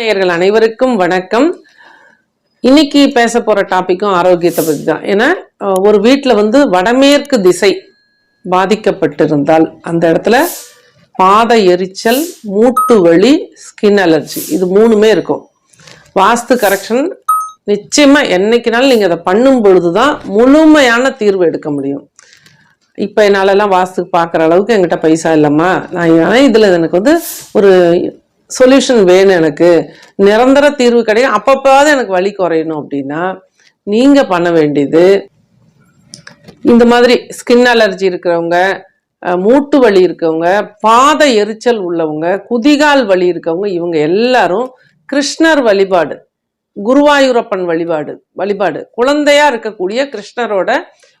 நேயர்கள் அனைவருக்கும் வணக்கம். இன்னைக்கு பேச போற டாபிக்கும் ஆரோக்கியத்தை பத்தி தான். ஏன்னா ஒரு வீட்டில் வந்து வடமேற்கு திசை பாதிக்கப்பட்டிருந்தால் அந்த இடத்துல பாத எரிச்சல் மூட்டு வலி ஸ்கின் அலர்ஜி இது மூணுமே இருக்கும். வாஸ்து கரெக்ஷன் நிச்சயமா என்னைக்குனாலும் நீங்க அதை பண்ணும் பொழுது தான் முழுமையான தீர்வு எடுக்க முடியும். இப்போ என்னாலலாம் வாஸ்துக்கு பார்க்குற அளவுக்கு என்கிட்ட பைசா இல்லைம்மா. நான் ஆனால் இதில் எனக்கு வந்து ஒரு சொல்யூஷன் வேணும் எனக்கு. நிரந்தர தீர்வு கிடைக்கும். அப்பப்பாவது எனக்கு வலி குறையணும் அப்படின்னா நீங்கள் பண்ண வேண்டியது இந்த மாதிரி ஸ்கின் அலர்ஜி இருக்கிறவங்க மூட்டு வலி இருக்கவங்க பாத எரிச்சல் உள்ளவங்க குதிகால் வலி இருக்கவங்க இவங்க எல்லாரும் கிருஷ்ணர் வழிபாடு குருவாயூரப்பன் வழிபாடு வழிபாடு. குழந்தையா இருக்கக்கூடிய கிருஷ்ணரோட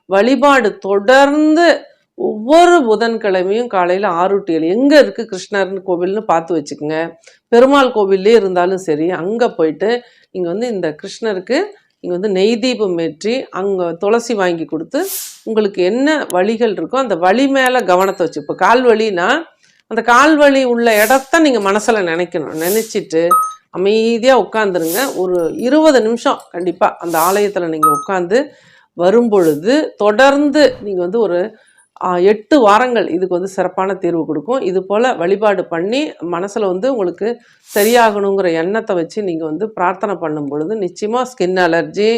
வழிபாடு தொடர்ந்து ஒவ்வொரு புதன்கிழமையும் காலையில் ஆறு டு ஏழு. எங்கே இருக்குது கிருஷ்ணர்னு கோவில்னு பார்த்து வச்சுக்கோங்க. பெருமாள் கோவில்லே இருந்தாலும் சரி அங்கே போயிட்டு இங்கே வந்து இந்த கிருஷ்ணருக்கு இங்கே வந்து நெய் தீபம் ஏற்றி அங்கே துளசி வாங்கி கொடுத்து உங்களுக்கு என்ன வழிகள் இருக்கோ அந்த வழி மேலே கவனத்தை வச்சு. இப்போ கால் வழினா அந்த கால் வலி உள்ள இடத்த நீங்கள் மனசில் நினைக்கணும். நினச்சிட்டு அமைதியாக உட்காந்துருங்க ஒரு இருபது நிமிஷம் கண்டிப்பாக அந்த ஆலயத்தில் நீங்கள் உட்காந்து வரும்பொழுது தொடர்ந்து நீங்கள் வந்து ஒரு எட்டு வாரங்கள் இதுக்கு வந்து சிறப்பான தீர்வு கொடுக்கும். இது போல் வழிபாடு பண்ணி மனசில் வந்து உங்களுக்கு சரியாகணுங்கிற எண்ணத்தை வச்சு நீங்கள் வந்து பிரார்த்தனை பண்ணும் பொழுது நிச்சயமாக ஸ்கின் அலர்ஜி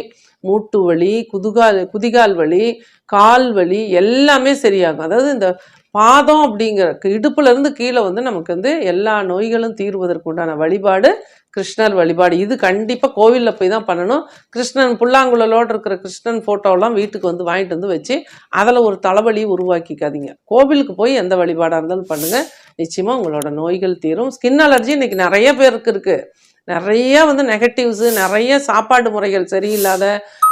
மூட்டு வலி குதுகால் குதிகால் வலி கால் வலி எல்லாமே சரியாகும். அதாவது இந்த பாதம் அப்படிங்கிற இடுப்புலேருந்து கீழே வந்து நமக்கு வந்து எல்லா நோய்களும் தீர்வதற்கு உண்டான வழிபாடு கிருஷ்ணர் வழிபாடு. இது கண்டிப்பாக கோவிலில் போய் தான் பண்ணணும். கிருஷ்ணன் புல்லாங்குழலோடு இருக்கிற கிருஷ்ணன் ஃபோட்டோலாம் வீட்டுக்கு வந்து வாங்கிட்டு வந்து வச்சு அதில் ஒரு தலைவலி உருவாக்கிக்காதீங்க. கோவிலுக்கு போய் எந்த வழிபாடாக இருந்தாலும் பண்ணுங்கள் நிச்சயமாக உங்களோட நோய்கள் தீரும். ஸ்கின் அலர்ஜி இன்றைக்கி நிறைய பேருக்கு இருக்குது நிறைய வந்து நெகட்டிவ்ஸு நிறைய சாப்பாடு முறைகள் சரியில்லாத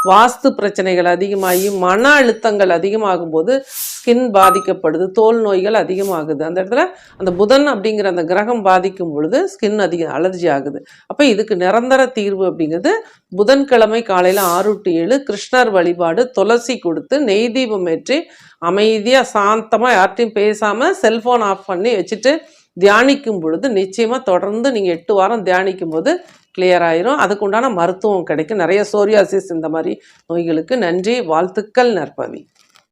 வாஸ்து பிரச்சனைகள் அதிகமாகி மன அழுத்தங்கள் அதிகமாகும் போது ஸ்கின் பாதிக்கப்படுது தோல் நோய்கள் அதிகமாகுது. அந்த இடத்துல அந்த புதன் அப்படிங்கிற அந்த கிரகம் பாதிக்கும் பொழுது ஸ்கின் அதிக அலர்ஜி ஆகுது. அப்போ இதுக்கு நிரந்தர தீர்வு அப்படிங்கிறது புதன்கிழமை காலையில் ஆறு டு ஏழு கிருஷ்ணர் வழிபாடு துளசி கொடுத்து நெய் தீபம் ஏற்றி அமைதியாக சாந்தமாக யார்ட்டையும் பேசாமல் செல்ஃபோன் ஆஃப் பண்ணி வச்சுட்டு தியானிக்கும் பொழுது நிச்சயமாக தொடர்ந்து நீங்கள் எட்டு வாரம் தியானிக்கும் போது கிளியர் ஆயிரும். அதுக்கு உண்டான மருத்துவம் கிடைக்கும். நிறைய சோரியாசிஸ் இந்த மாதிரி நோய்களுக்கு. நன்றி. வாழ்த்துக்கள் நற்பவி.